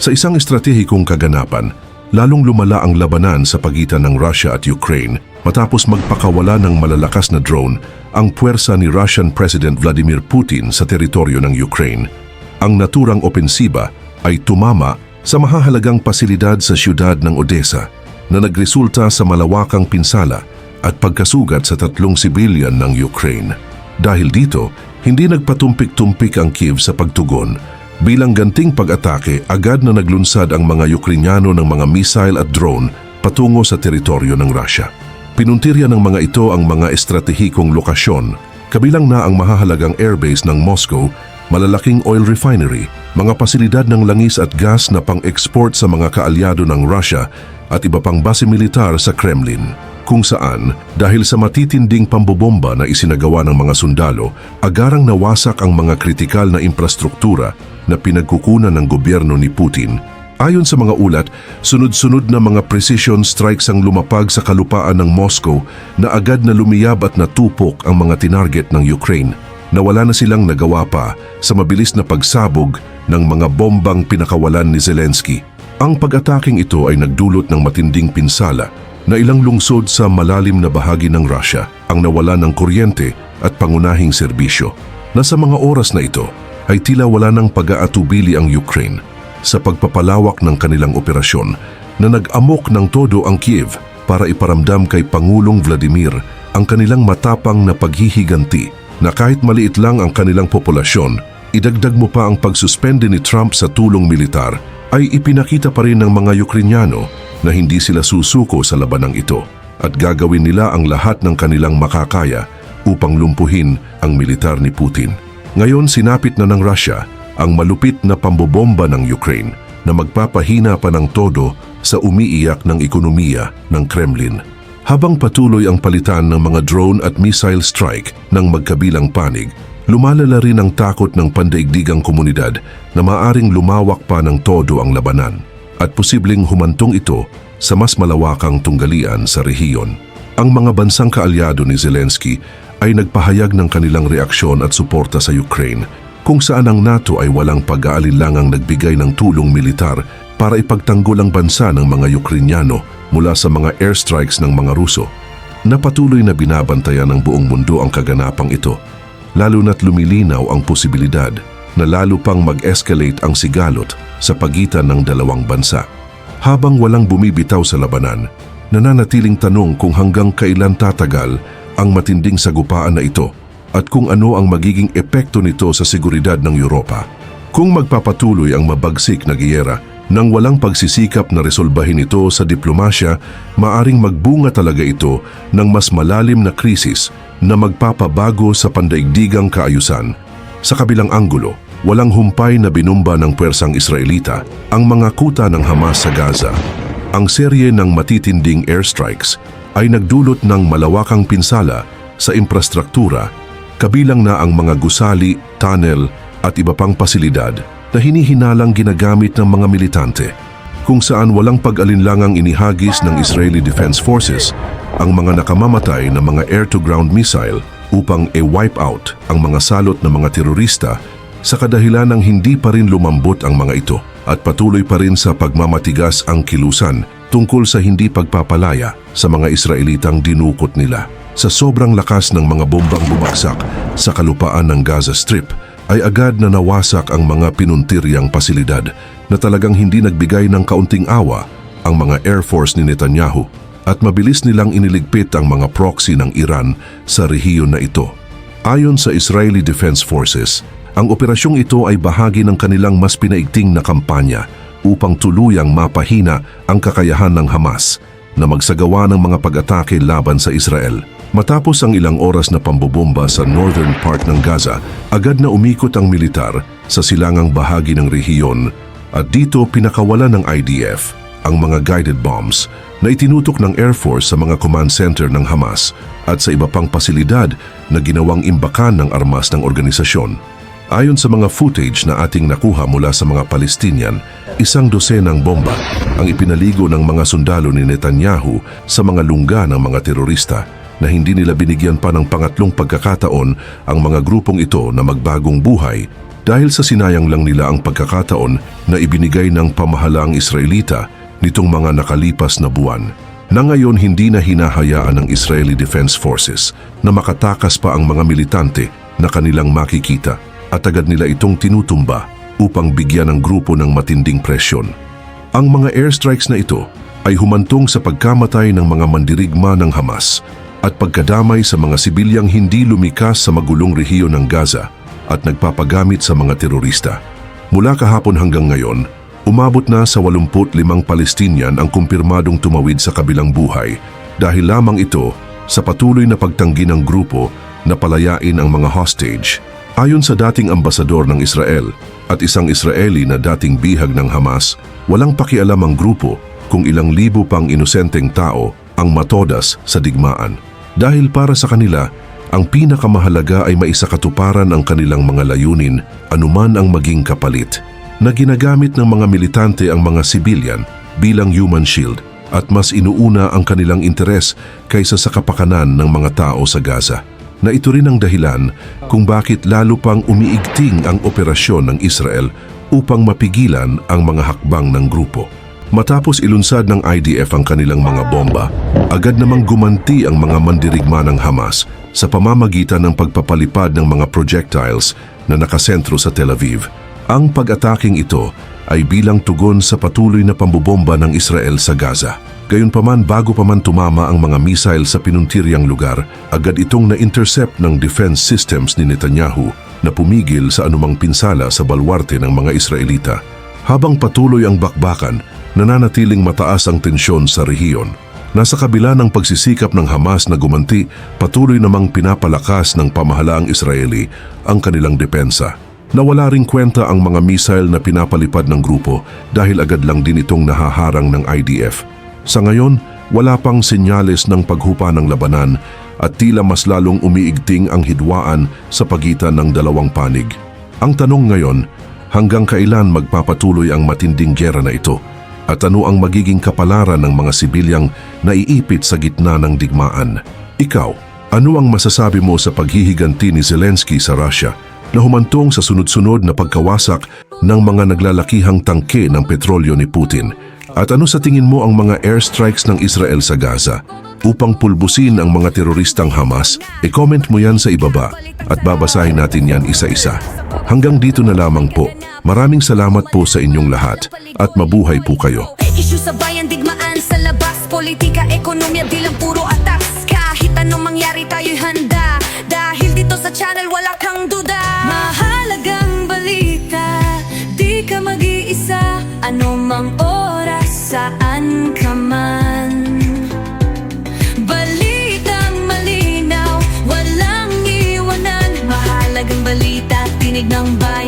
Sa isang estratehikong kaganapan, lalong lumala ang labanan sa pagitan ng Russia at Ukraine matapos magpakawala ng malalakas na drone ang puwersa ni Russian President Vladimir Putin sa teritoryo ng Ukraine. Ang naturang opensiba ay tumama sa mahahalagang pasilidad sa siyudad ng Odessa na nagresulta sa malawakang pinsala at pagkasugat sa tatlong sibilyan ng Ukraine. Dahil dito, hindi nagpatumpik-tumpik ang Kiev sa pagtugon. Bilang ganting pag-atake, agad na naglunsad ang mga Ukrainyano ng mga missile at drone patungo sa teritoryo ng Russia. Pinuntirya ng mga ito ang mga estratehikong lokasyon, kabilang na ang mahahalagang airbase ng Moscow, malalaking oil refinery, mga pasilidad ng langis at gas na pang-export sa mga kaalyado ng Russia at iba pang base militar sa Kremlin kung saan dahil sa matitinding pambobomba na isinagawa ng mga sundalo, agarang nawasak ang mga kritikal na infrastruktura na pinagkukunan ng gobyerno ni Putin. Ayon sa mga ulat, sunod-sunod na mga precision strikes ang lumapag sa kalupaan ng Moscow na agad na lumiyab at natupok ang mga tinarget ng Ukraine. Nawala na silang nagawa pa sa mabilis na pagsabog ng mga bombang pinakawalan ni Zelensky. Ang pag-ataking ito ay nagdulot ng matinding pinsala na ilang lungsod sa malalim na bahagi ng Russia ang nawala ng kuryente at pangunahing serbisyo. Na sa mga oras na ito ay tila wala ng pag-aatubili ang Ukraine sa pagpapalawak ng kanilang operasyon na nag-amok ng todo ang Kiev para iparamdam kay Pangulong Vladimir ang kanilang matapang na paghihiganti na kahit maliit lang ang kanilang populasyon, idagdag mo pa ang pagsuspende ni Trump sa tulong militar ay ipinakita pa rin ng mga Ukrainyano na hindi sila susuko sa labanang ito at gagawin nila ang lahat ng kanilang makakaya upang lumpuhin ang militar ni Putin. Ngayon sinapit na ng Russia ang malupit na pambobomba ng Ukraine na magpapahina pa ng todo sa umiiyak ng ekonomiya ng Kremlin. Habang patuloy ang palitan ng mga drone at missile strike ng magkabilang panig, lumalala rin ang takot ng pandaigdigang komunidad na maaring lumawak pa ng todo ang labanan at posibleng humantong ito sa mas malawakang tunggalian sa rehiyon. Ang mga bansang kaalyado ni Zelensky ay nagpahayag ng kanilang reaksyon at suporta sa Ukraine kung saan ang NATO ay walang pag-aalinlangang nagbigay ng tulong militar para ipagtanggol ang bansa ng mga Ukrainyano mula sa mga airstrikes ng mga Ruso. Napatuloy na binabantayan ng buong mundo ang kaganapang ito, lalo na't lumilinaw ang posibilidad na lalo pang mag-escalate ang sigalot sa pagitan ng dalawang bansa. Habang walang bumibitaw sa labanan, nananatiling tanong kung hanggang kailan tatagal ang matinding sagupaan na ito at kung ano ang magiging epekto nito sa seguridad ng Europa. Kung magpapatuloy ang mabagsik na giyera nang walang pagsisikap na resolbahin ito sa diplomasya, maaring magbunga talaga ito ng mas malalim na krisis na magpapabago sa pandaigdigang kaayusan. Sa kabilang anggulo, walang humpay na binumba ng pwersang Israelita ang mga kuta ng Hamas sa Gaza. Ang serye ng matitinding airstrikes ay nagdulot ng malawakang pinsala sa infrastruktura kabilang na ang mga gusali, tunnel at iba pang pasilidad na hinihinalang ginagamit ng mga militante kung saan walang pag-alinlangang inihagis ng Israeli Defense Forces ang mga nakamamatay na mga air-to-ground missile upang e-wipe out ang mga salot ng mga terorista sa kadahilan ng hindi pa rin lumambot ang mga ito at patuloy pa rin sa pagmamatigas ang kilusan tungkol sa hindi pagpapalaya sa mga Israelitang dinukot nila. Sa sobrang lakas ng mga bombang bumagsak sa kalupaan ng Gaza Strip, ay agad na nawasak ang mga pinuntiryang pasilidad na talagang hindi nagbigay ng kaunting awa ang mga Air Force ni Netanyahu at mabilis nilang iniligpit ang mga proxy ng Iran sa rehiyon na ito. Ayon sa Israeli Defense Forces, ang operasyong ito ay bahagi ng kanilang mas pinaigting na kampanya upang tuluyang mapahina ang kakayahan ng Hamas na magsagawa ng mga pag-atake laban sa Israel. Matapos ang ilang oras na pambobomba sa northern part ng Gaza, agad na umikot ang militar sa silangang bahagi ng rehiyon at dito pinakawala ng IDF ang mga guided bombs na itinutok ng Air Force sa mga command center ng Hamas at sa iba pang pasilidad na ginawang imbakan ng armas ng organisasyon. Ayon sa mga footage na ating nakuha mula sa mga Palestinian, isang dosenang bomba ang ipinaligo ng mga sundalo ni Netanyahu sa mga lungga ng mga terorista na hindi nila binigyan pa ng pangatlong pagkakataon ang mga grupong ito na magbagong buhay dahil sa sinayang lang nila ang pagkakataon na ibinigay ng pamahalaang Israelita nitong mga nakalipas na buwan na ngayon hindi na hinahayaan ng Israeli Defense Forces na makatakas pa ang mga militante na kanilang makikita at agad nila itong tinutumba upang bigyan ng grupo ng matinding presyon. Ang mga airstrikes na ito ay humantong sa pagkamatay ng mga mandirigma ng Hamas at pagkadamay sa mga sibilyang hindi lumikas sa magulong rehiyon ng Gaza at nagpapagamit sa mga terorista. Mula kahapon hanggang ngayon, umabot na sa 85 Palestinian ang kumpirmadong tumawid sa kabilang buhay dahil lamang ito sa patuloy na pagtanggi ng grupo na palayain ang mga hostage. Ayon sa dating ambasador ng Israel at isang Israeli na dating bihag ng Hamas, walang pakialam ang grupo kung ilang libo pang inosenteng tao ang matodas sa digmaan. Dahil para sa kanila, ang pinakamahalaga ay maisakatuparan ang kanilang mga layunin anuman ang maging kapalit na ginagamit ng mga militante ang mga sibilyan bilang human shield at mas inuuna ang kanilang interes kaysa sa kapakanan ng mga tao sa Gaza. Na ito rin ang dahilan kung bakit lalo pang umiigting ang operasyon ng Israel upang mapigilan ang mga hakbang ng grupo. Matapos ilunsad ng IDF ang kanilang mga bomba, agad namang gumanti ang mga mandirigma ng Hamas sa pamamagitan ng pagpapalipad ng mga projectiles na nakasentro sa Tel Aviv. Ang pag-ataking ito ay bilang tugon sa patuloy na pambubomba ng Israel sa Gaza. Gayunpaman bago pa man tumama ang mga missile sa pinuntiryang lugar, agad itong na-intercept ng defense systems ni Netanyahu na pumigil sa anumang pinsala sa balwarte ng mga Israelita. Habang patuloy ang bakbakan, nananatiling mataas ang tensyon sa rehiyon. Nasa kabila ng pagsisikap ng Hamas na gumanti, patuloy namang pinapalakas ng pamahalaang Israeli ang kanilang depensa. Nawala ring kwenta ang mga missile na pinapalipad ng grupo dahil agad lang din itong nahaharang ng IDF. Sa ngayon, wala pang senyales ng paghupa ng labanan at tila mas lalong umiigting ang hidwaan sa pagitan ng dalawang panig. Ang tanong ngayon, hanggang kailan magpapatuloy ang matinding gyera na ito? At ano ang magiging kapalaran ng mga sibilyang naiipit sa gitna ng digmaan? Ikaw, ano ang masasabi mo sa paghihiganti ni Zelensky sa Russia na humantong sa sunod-sunod na pagkawasak ng mga naglalakihang tangke ng petrolyo ni Putin? At ano sa tingin mo ang mga airstrikes ng Israel sa Gaza upang pulbusin ang mga teroristang Hamas? E-comment mo yan sa ibaba at babasahin natin yan isa-isa. Hanggang dito na lamang po. Maraming salamat po sa inyong lahat at mabuhay po kayo. Isyu sa bayan, digmaan sa labas Politika, ekonomiya, di lang puro atas Kahit anong mangyari tayo'y handa Dahil dito sa channel wala kang duda Mahalagang balita Di ka mag-iisa Ano mang oras, Tinig ng bayan